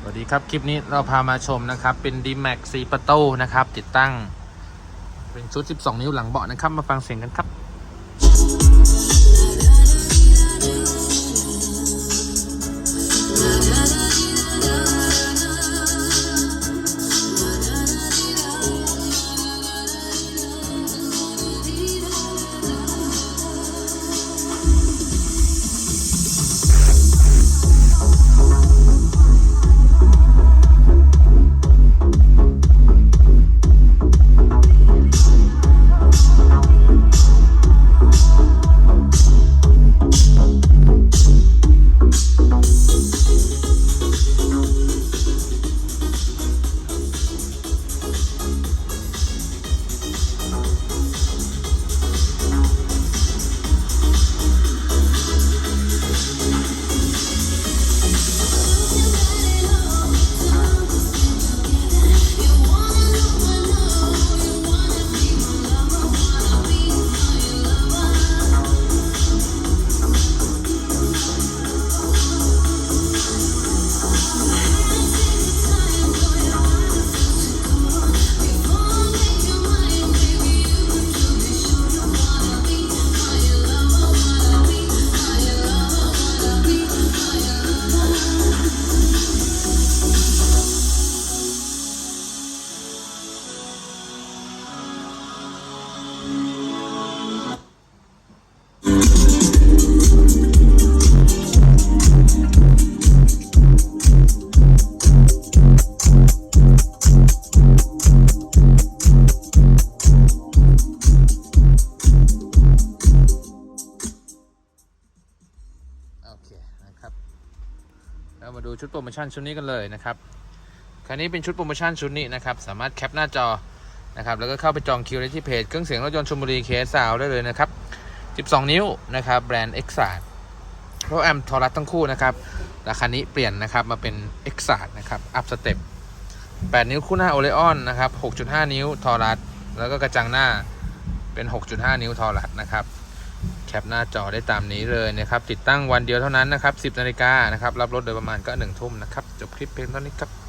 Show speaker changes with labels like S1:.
S1: สวัสดีครับ คลิปนี้เราพามาชมนะครับ เป็น d m a x 4ประตูนะครับ ติดตั้ง เป็นชุด 12 นิ้วหลังเบาะนะครับ มาฟังเสียงกันครับ เรามาดูชุดโปรโมชั่นชุดนี้กันเลยนะครับคันนี้เป็นชุดโปรโมชั่นชุดนี้นะครับ สามารถแคปหน้าจอนะครับ แล้วก็เข้าไปจองคิวได้ที่เพจเครื่องเสียงรถยนต์ชลบุรีเคสาวได้เลยนะครับ 12 นิ้วนะครับแบรนด์ e x a d เพราะแอมทอรัสทั้งคู่นะครับราคานี้เปลี่ยนนะครับมาเป็น e x a d นะครับอัพสเต็ป8 นิ้วคู่หน้าโอเลออนนะครับ 6.5 นิ้วทอรัสแล้วก็กระจังหน้าเป็น 6.5 นิ้วทอรัสนะครับ แคปหน้าจอได้ตามนี้เลยนะครับ ติดตั้งวันเดียวเท่านั้นนะครับ 10นาฬิกานะครับ รับรถโดยประมาณก็1ทุ่มนะครับ จบคลิปเพียงเท่านี้ครับ